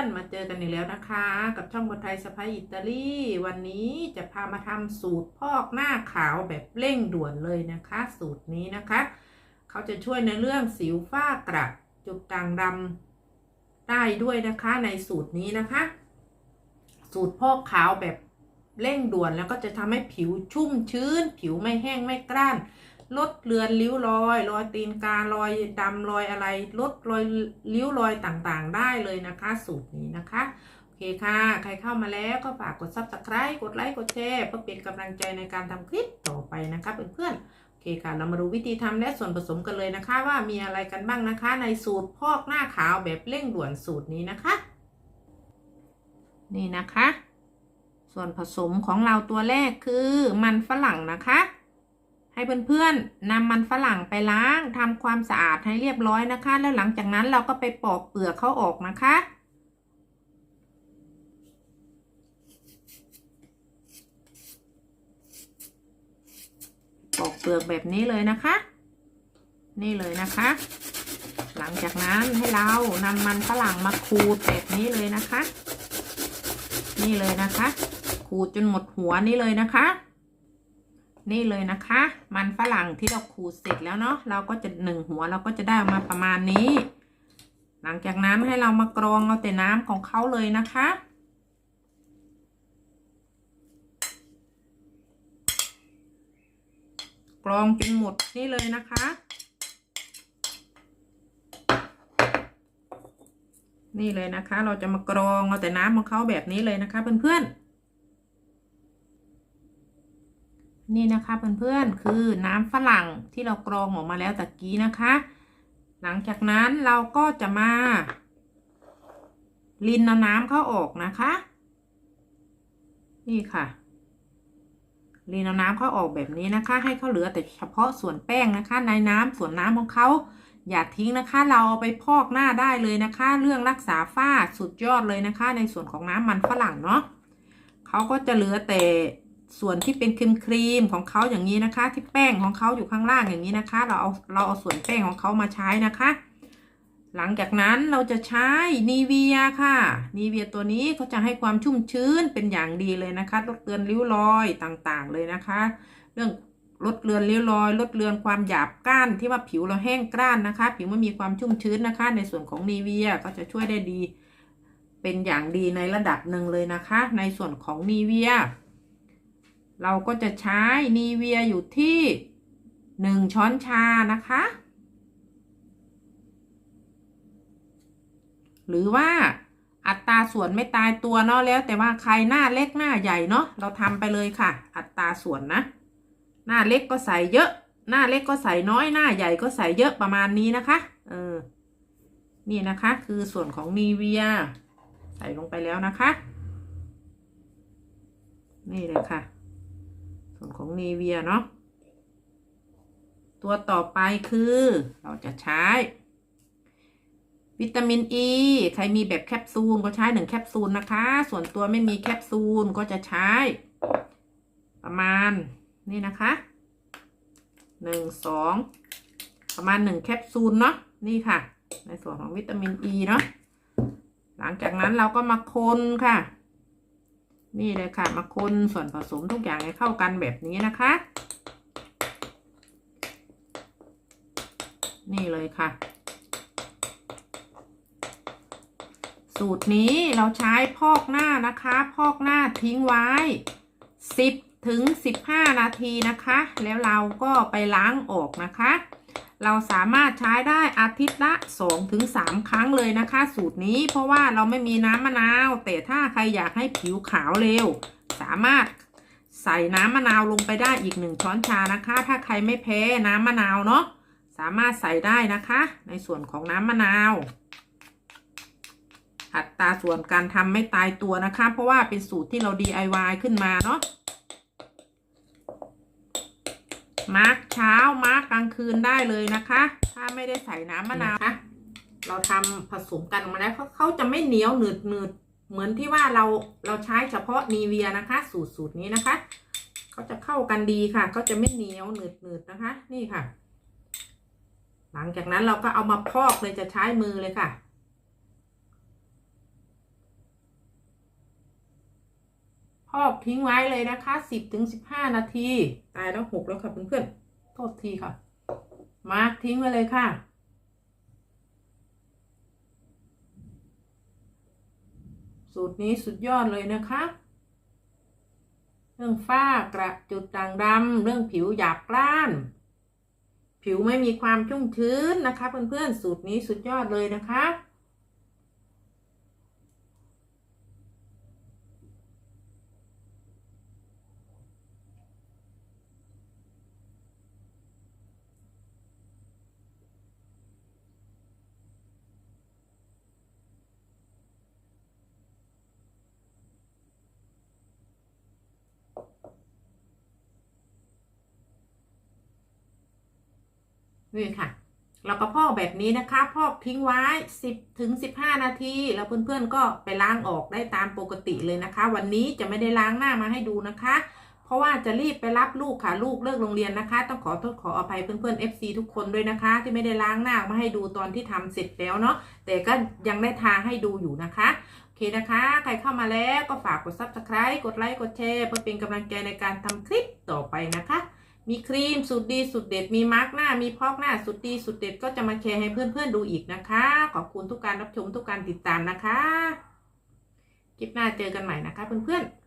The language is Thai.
่อนๆ มาเจอกันอีกแล้วนะคะ กับช่องบนไทยสไปอิตาลี วันนี้จะพามาทำสูตรพอกหน้าขาวแบบเร่งด่วนเลยนะคะ สูตรนี้นะคะ เขาจะช่วยในเรื่องสิวฝ้ากระจุดด่างดำได้ด้วยนะคะในสูตรนี้นะคะ สูตรพอกขาวแบบเร่งด่วนแล้วก็จะทำให้ผิวชุ่มชื้น ผิวไม่แห้งไม่กร้าน ลดเลือนริ้วรอย รอยตีนการอยดำรอยอะไร ลดรอยริ้วรอยต่างๆ ได้เลยนะคะ สูตรนี้นะคะโอเคค่ะ ใครเข้ามาแล้วก็ฝากกด subscribe กดไลค์กดแชร์เพื่อเป็นกำลังใจในการทำคลิปต่อไปนะคะเพื่อนๆโอเคค่ะ เรามาดูวิธีทำและส่วนผสมกันเลยนะคะ ว่ามีอะไรกันบ้างนะคะ ในสูตรพอกหน้าขาวแบบเร่งด่วนสูตรนี้นะคะ นี่นะคะ ส่วนผสมของเราตัวแรกคือมันฝรั่งนะคะ ให้เพื่อนๆนำมันฝรั่งไปล้างทำความสะอาดให้เรียบร้อยนะคะ แล้วหลังจากนั้นเราก็ไปปอกเปลือกเขาออกนะคะ ปอกเปลือกแบบนี้เลยนะคะ นี่เลยนะคะ หลังจากนั้นให้เรานำมันฝรั่งมาขูดแบบนี้เลยนะคะ นี่เลยนะคะ ขูดจนหมดหัวนี่เลยนะคะ นี่เลยนะคะ มันฝรั่งที่เราขูดเสร็จแล้วเนาะเราก็จะหนึ่งหัวเราก็จะได้ออกมาประมาณนี้ หลังจากนั้นให้เรามากรองเอาแต่น้ำของเขาเลยนะคะกรองจนหมดนี่เลยนะคะ นี่เลยนะคะ เราจะมากรองเอาแต่น้ำของเขาแบบนี้เลยนะคะเพื่อนๆ นี่นะคะเพื่อนๆคือน้ำฝรั่งที่เรากรองออกมาแล้วตะกี้นะคะ หลังจากนั้นเราก็จะมาลินเอาน้ำเข้าออกนะคะ นี่ค่ะลินเอาน้ำเข้าออกแบบนี้นะคะ ให้เขาเหลือแต่เฉพาะส่วนแป้งนะคะ ในน้ำส่วนน้ำของเขาอย่าทิ้งนะคะ เราเอาไปพอกหน้าได้เลยนะคะ เรื่องรักษาฝ้าสุดยอดเลยนะคะ ในส่วนของน้ำมันฝรั่งเนาะเขาก็จะเหลือแต่ ส่วนที่เป็นครีมครีมของเขาอย่างนี้นะคะ ที่แป้งของเขาอยู่ข้างล่างอย่างนี้นะคะ เราเอาเราเอาส่วนแป้งของเขามาใช้นะคะ หลังจากนั้นเราจะใช้นีเวียค่ะนีเวียตัวนี้เขาจะให้ความชุ่มชื้นเป็นอย่างดีเลยนะคะลดเลือนริ้วรอยต่างๆ เลยนะคะ เรื่องลดเลือนริ้วรอยลดเลือนความหยาบก้านที่ว่าผิวเราแห้งกร้านนะคะ ผิวไม่มีความชุ่มชื้นนะคะ ในส่วนของนีเวียก็จะช่วยได้ดี เป็นอย่างดีในระดับหนึ่งเลยนะคะ ในส่วนของนีเวีย เราก็จะใช้นีเวียอยู่ที่หนึ่งช้อนชานะคะ หรือว่าอัตราส่วนไม่ตายตัวเนาะแล้ว แต่ว่าใครหน้าเล็กหน้าใหญ่เนาะเราทำไปเลยค่ะ อัตราส่วนนะ หน้าเล็กก็ใส่เยอะ หน้าเล็กก็ใส่น้อยหน้าใหญ่ก็ใส่เยอะประมาณนี้นะคะ เออ นี่นะคะคือส่วนของนีเวีย ใส่ลงไปแล้วนะคะ นี่เลยค่ะ ส่วนของเนเวียเนาะตัวต่อไปคือเราจะใช้ วิตามินอ e, ีใครมีแบบแคปซูลก็ใช้หนึ่งแคปซูลนะคะ ส่วนตัวไม่มีแคปซูลก็จะใช้ ประมาณนี่นะคะหนึ่งสองประมาณหนึ่งแคปซูลเนาะนี่ค่ะ ในส่วนของวิตามินอ e ีเนาะหลังจากนั้นเราก็มาคนค่ะ นี่เลยค่ะ มาคนส่วนผสมทุกอย่างให้เข้ากันแบบนี้นะคะ นี่เลยค่ะ สูตรนี้เราใช้พอกหน้านะคะ พอกหน้าทิ้งไว้ 10ถึง15 นาทีนะคะ แล้วเราก็ไปล้างออกนะคะ เราสามารถใช้ได้อาทิตย์ละ2ถึงครั้งเลยนะคะ สูตรนี้เพราะว่าเราไม่มีน้ำมะนาว แต่ถ้าใครอยากให้ผิวขาวเร็ว สามารถใส่น้ำมะนาวลงไปได้อีก1ช้อนชานะคะ ถ้าใครไม่แพ้น้ำมะนาวเนาะสามารถใส่ได้นะคะ ในส่วนของน้ำมะนาว อัตราส่วนการทำไม่ตายตัวนะคะ เพราะว่าเป็นสูตรที่เรา DIY ขึ้นมาเนาะ มาร์กเช้ามาร์กกลางคืนได้เลยนะคะ ถ้าไม่ได้ใส่น้ำมะนาวนะเราทำผสมกันมาแล้วเขาเขาจะไม่เหนียวหนืดหนืดเหมือนที่ว่าเราเราใช้เฉพาะนีเวียนะคะ สูตรสูตรนี้นะคะเขาจะเข้ากันดีค่ะเขาจะไม่เหนียวหนืดหนืดนะคะ นี่ค่ะ หลังจากนั้นเราก็เอามาพอกเลยจะใช้มือเลยค่ะ พอกทิ้งไว้เลยนะคะสิบถึงสิบห้านาที ตายแล้วหกแล้วค่ะเพื่อนๆโทษทีค่ะ มาร์กทิ้งไว้เลยค่ะ สูตรนี้สุดยอดเลยนะคะ เรื่องฝ้ากระจุดด่างดำเรื่องผิวหยาบกร้าน ผิวไม่มีความชุ่มชื้นนะคะ เพื่อนๆ สูตรนี้สุดยอดเลยนะคะ นี่ค่ะ เราก็พอกแบบนี้นะคะพอกทิ้งไว้ 10ถึง15 นาที แล้วเพื่อนๆก็ไปล้างออกได้ตามปกติเลยนะคะ วันนี้จะไม่ได้ล้างหน้ามาให้ดูนะคะ เพราะว่าจะรีบไปรับลูกค่ะลูกเลิกโรงเรียนนะคะ ต้องขอโทษขออภัยเพื่อนๆ FC ทุกคนด้วยนะคะ ที่ไม่ได้ล้างหน้ามาให้ดูตอนที่ทำเสร็จแล้วเนาะแต่ก็ยังได้ทาให้ดูอยู่นะคะโอเคนะคะ ใครเข้ามาแล้วก็ฝากกด Subscribe กดไลค์ กดแชร์ เพื่อเป็นกำลังใจในการทำคลิปต่อไปนะคะ มีครีมสุดดีสุดเด็ด มีมาร์กหน้า มีพอกหน้าสุดดีสุดเด็ดก็จะมาแชร์ให้เพื่อนๆดูอีกนะคะ ขอบคุณทุกการรับชมทุกการติดตามนะคะ คลิปหน้าเจอกันใหม่นะคะเพื่อนๆ